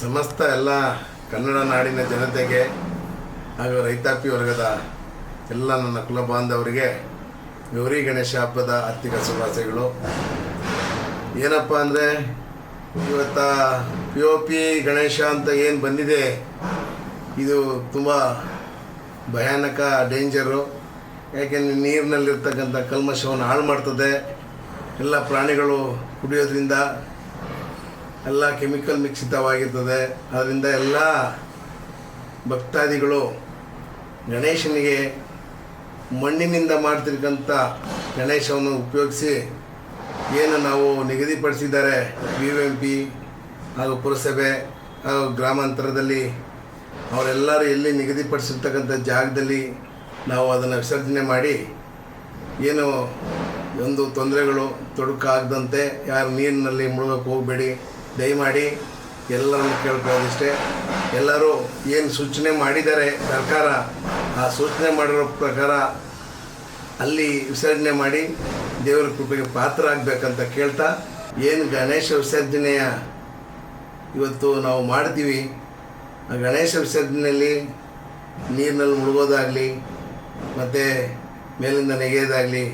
ಸಮಸ್ತ ಎಲ್ಲ ಕನ್ನಡ ನಾಡಿನ ಜನತೆಗೆ ಹಾಗೂ ರೈತಾಪಿ ವರ್ಗದ ಎಲ್ಲ ನನ್ನ ಕುಲ ಬಾಂಧವರಿಗೆ ಗೌರಿ ಗಣೇಶ ಹಬ್ಬದ ಆರ್ಥಿಕ ಶುಭಾಶಯಗಳು. ಏನಪ್ಪ ಅಂದರೆ ಇವತ್ತ ಪಿ ಒ ಪಿ ಗಣೇಶ ಅಂತ ಏನು ಬಂದಿದೆ, ಇದು ತುಂಬ ಭಯಾನಕ ಡೇಂಜರು ಯಾಕೆಂದರೆ ನೀರಿನಲ್ಲಿರ್ತಕ್ಕಂಥ ಕಲ್ಮಶವನ್ನು ಹಾಳು ಮಾಡ್ತದೆ. ಎಲ್ಲ ಪ್ರಾಣಿಗಳು ಕುಡಿಯೋದ್ರಿಂದ ಎಲ್ಲ ಕೆಮಿಕಲ್ ಮಿಶ್ರಿತವಾಗಿರ್ತದೆ. ಅದರಿಂದ ಎಲ್ಲ ಭಕ್ತಾದಿಗಳು ಗಣೇಶನಿಗೆ ಮಣ್ಣಿನಿಂದ ಮಾಡ್ತಿರ್ತಕ್ಕಂಥ ಗಣೇಶವನ್ನು ಉಪಯೋಗಿಸಿ ಏನು ನಾವು ನಿಗದಿಪಡಿಸಿದ್ದಾರೆ ಬಿ ಎಂ ಪಿ ಹಾಗೂ ಪುರಸಭೆ ಹಾಗೂ ಗ್ರಾಮಾಂತರದಲ್ಲಿ ಅವರೆಲ್ಲರೂ ಎಲ್ಲಿ ನಿಗದಿಪಡಿಸಿರ್ತಕ್ಕಂಥ ಜಾಗದಲ್ಲಿ ನಾವು ಅದನ್ನು ವಿಸರ್ಜನೆ ಮಾಡಿ ಏನು ಒಂದು ತೊಂದರೆಗಳು ತೊಡಕಾಗದಂತೆ ಯಾರು ನೀರಿನಲ್ಲಿ ಮುಳುಗಕ್ಕೆ ಹೋಗಬೇಡಿ. ದಯಮಾಡಿ ಎಲ್ಲರನ್ನು ಕೇಳ್ಕೊಳ್ಳೋದಿಷ್ಟೇ. ಎಲ್ಲರೂ ಏನು ಸೂಚನೆ ಮಾಡಿದ್ದಾರೆ ಸರ್ಕಾರ, ಆ ಸೂಚನೆ ಮಾಡಿರೋ ಪ್ರಕಾರ ಅಲ್ಲಿ ವಿಸರ್ಜನೆ ಮಾಡಿ ದೇವರ ಕೃಪೆಗೆ ಪಾತ್ರ ಆಗಬೇಕಂತ ಕೇಳ್ತಾ, ಏನು ಗಣೇಶ ವಿಸರ್ಜನೆಯ ಇವತ್ತು ನಾವು ಮಾಡ್ತೀವಿ, ಆ ಗಣೇಶ ವಿಸರ್ಜನೆಯಲ್ಲಿ ನೀರಿನಲ್ಲಿ ಮುಳುಗೋದಾಗಲಿ, ಮತ್ತು ಮೇಲಿಂದ ನೆಗೆಯೋದಾಗಲಿ,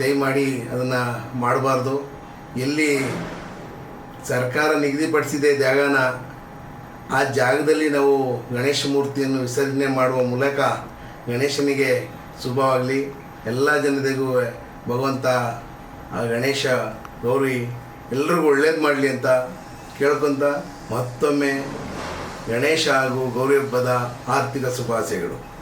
ದಯಮಾಡಿ ಅದನ್ನು ಮಾಡಬಾರ್ದು. ಎಲ್ಲಿ ಸರ್ಕಾರ ನಿಗದಿಪಡಿಸಿದೆ ಜಾಗನ ಆ ಜಾಗದಲ್ಲಿ ನಾವು ಗಣೇಶ ಮೂರ್ತಿಯನ್ನು ವಿಸರ್ಜನೆ ಮಾಡುವ ಮೂಲಕ ಗಣೇಶನಿಗೆ ಶುಭವಾಗಲಿ. ಎಲ್ಲ ಜನತೆಗೂ ಭಗವಂತ, ಆ ಗಣೇಶ ಗೌರಿ, ಎಲ್ರಿಗೂ ಒಳ್ಳೇದು ಮಾಡಲಿ ಅಂತ ಕೇಳ್ಕೊತ ಮತ್ತೊಮ್ಮೆ ಗಣೇಶ ಹಾಗೂ ಗೌರಿ ಹಬ್ಬದ ಆರ್ಥಿಕ ಶುಭಾಶಯಗಳು.